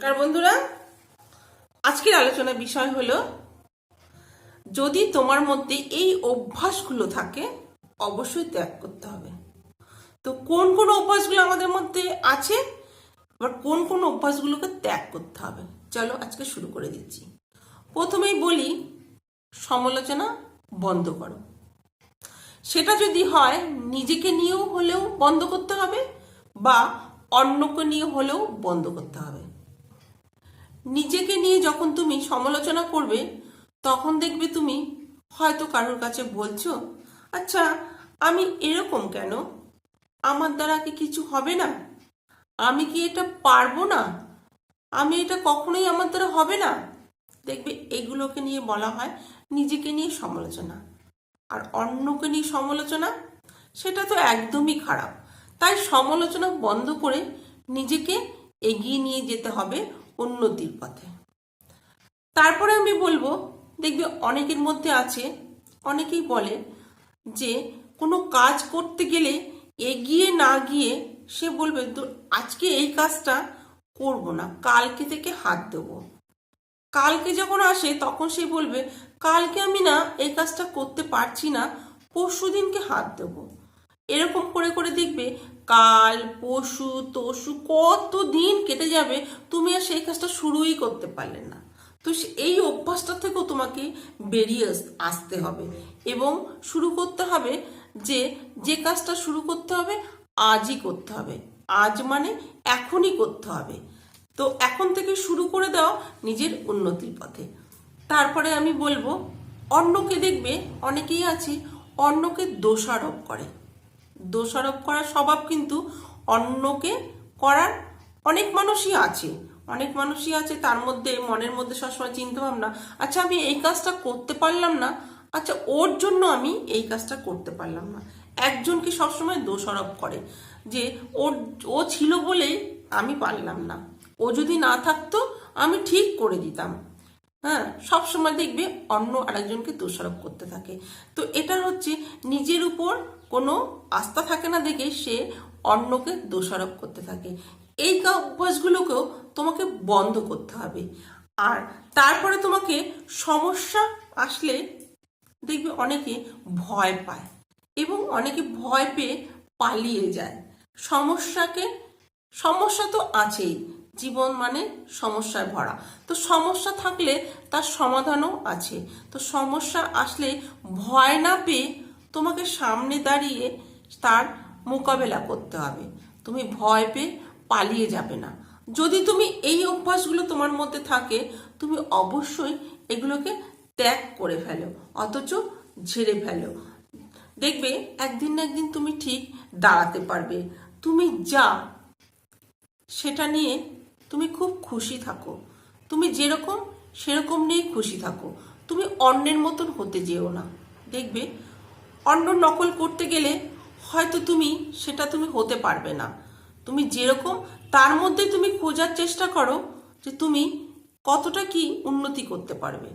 নমস্কার বন্ধুরা? আজকের আলোচনার বিষয় হলো, যদি তোমার মধ্যে এই অভ্যাসগুলো থাকে, অবশ্যই ত্যাগ করতে হবে। তো কোন কোন অভ্যাসগুলো আমাদের মধ্যে আছে, আবার কোন কোন অভ্যাসগুলোকে ত্যাগ করতে হবে? চলো আজকে শুরু করে দিচ্ছি। প্রথমেই বলি, সমালোচনা বন্ধ করো। সেটা যদি হয়, নিজেকে নিয়েও হলেও বন্ধ করতে হবে, বা অন্যকে নিয়ে হলেও বন্ধ করতে হবে। নিজেকে নিয়ে যখন তুমি সমালোচনা করবে, তখন দেখবে তুমি হয়তো কারোর কাছে বলছো আচ্ছা আমি এরকম কেন? আমার দ্বারা কি কিছু হবে না? আমি কি এটা পারব না? আমি এটা কখনোই আমার দ্বারা হবে না? দেখবে এগুলোকে নিয়ে বলা হয় নিজেকে নিয়ে সমালোচনা। আর অন্যকে নিয়ে সমালোচনা, সেটা তো একদমই খারাপ। তাই সমালোচনা বন্ধ করে নিজেকে এগিয়ে নিয়ে যেতে হবে উন্নতির পথে তারপরে আমি বলব, দেখবে অনেকের মধ্যে আছে, অনেকেই বলে যে কোনো কাজ করতে গেলে এগিয়ে না গিয়ে সে বলবে, তো আজকে এই কাজটা করব না, কালকে থেকে হাত দেবো। কালকে যখন আসে, তখন সে বলবে, কালকে আমি না এই কাজটা করতে পারছি না পরশু দিনকে হাত দেবো। এরকম করে করে দেখবে কাল পশু তসু কত দিন কেটে যাবে, তুমি আর সেই কাজটা শুরুই করতে পারলে না। তো এই অভ্যাসটা থেকেও তোমাকে বেরিয়ে আস- আসতে হবে এবং শুরু করতে হবে যে যে কাজটা শুরু করতে হবে, আজই করতে হবে। আজ মানে এখনই করতে হবে। তো এখন থেকে শুরু করে দাও নিজের উন্নতির পথে। তারপরে আমি বলব, অন্যকে দেখবে, অনেকেই আছে, অন্যকে দোষারোপ করে। দোষারোপ করার স্বভাব কিন্তু অন্যকে করার অনেক মানুষই আছে। অনেক মানুষই আছে তার মধ্যে, মনের মধ্যে সবসময় চিন্তা ভাবনা আচ্ছা আমি এই কাজটা করতে পারলাম না আচ্ছা ওর জন্য আমি এই কাজটা করতে পারলাম না। একজনকে সবসময় দোষারোপ করে যে ওর, ও ছিল বলেই আমি পারলাম না। ও যদি না থাকতো আমি ঠিক করে দিতাম। হ্যাঁ সব সময় দেখবে অন্য আরেকজনকে দোষারোপ করতে থাকে। তো এটা হচ্ছে নিজের উপর কোনো আস্থা থাকে না দেখে সে অন্যকে দোষারোপ করতে থাকে। এই অভ্যাসগুলোকেও তোমাকে বন্ধ করতে হবে। আর তারপরে তোমাকে সমস্যা আসলে দেখবে অনেকে ভয় পায় এবং অনেকে ভয় পেয়ে পালিয়ে যায়। সমস্যাকে, সমস্যা তো আছেই জীবন মানে সমস্যায় ভরা। তো সমস্যা থাকলে তার সমাধানও আছে। তো সমস্যা আসলে ভয় না পেয়ে তোমাকে সামনে দাঁড়িয়ে তার মোকাবেলা করতে হবে। তুমি ভয় পেয়ে পালিয়ে যাবে না। যদি তুমি এই অভ্যাসগুলো তোমার মধ্যে থাকে, তুমি অবশ্যই এগুলোকে ত্যাগ করে ফেলো, অথচ ঝেড়ে ফেলো। দেখবে একদিন না একদিন তুমি ঠিক দাঁড়াতে পারবে। তুমি যা, সেটা নিয়ে তুমি খুব খুশি থাকো। তুমি যেরকম, সেরকম নিয়ে খুশি থাকো। তুমি অন্যের মতন হতে যেও না। দেখবে অন্য নকল করতে গেলে হয়তো তুমি, সেটা তুমি হতে পারবে না। তুমি যেরকম, তার মধ্যে তুমি খোঁজার চেষ্টা করো যে তুমি কতটা কি উন্নতি করতে পারবে।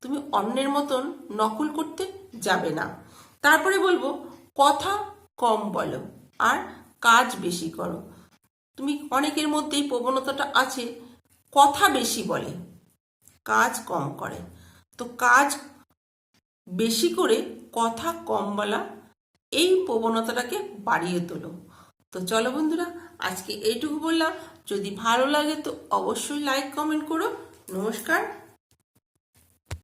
তুমি অন্যের মতন নকল করতে যাবে না। তারপরে বলব, কথা কম বলো আর কাজ বেশি করো। তুমি অনেকের মধ্যেই প্রবণতাটা আছে, কথা বেশি বলে, কাজ কম করে। তো কাজ বেশি করে কথা কম বলা, এই প্রবণতাটাকে বাড়িয়ে তোলো। তো চলো বন্ধুরা, আজকে এইটুকু বললাম। যদি ভালো লাগে তো অবশ্যই লাইক কমেন্ট করো। নমস্কার।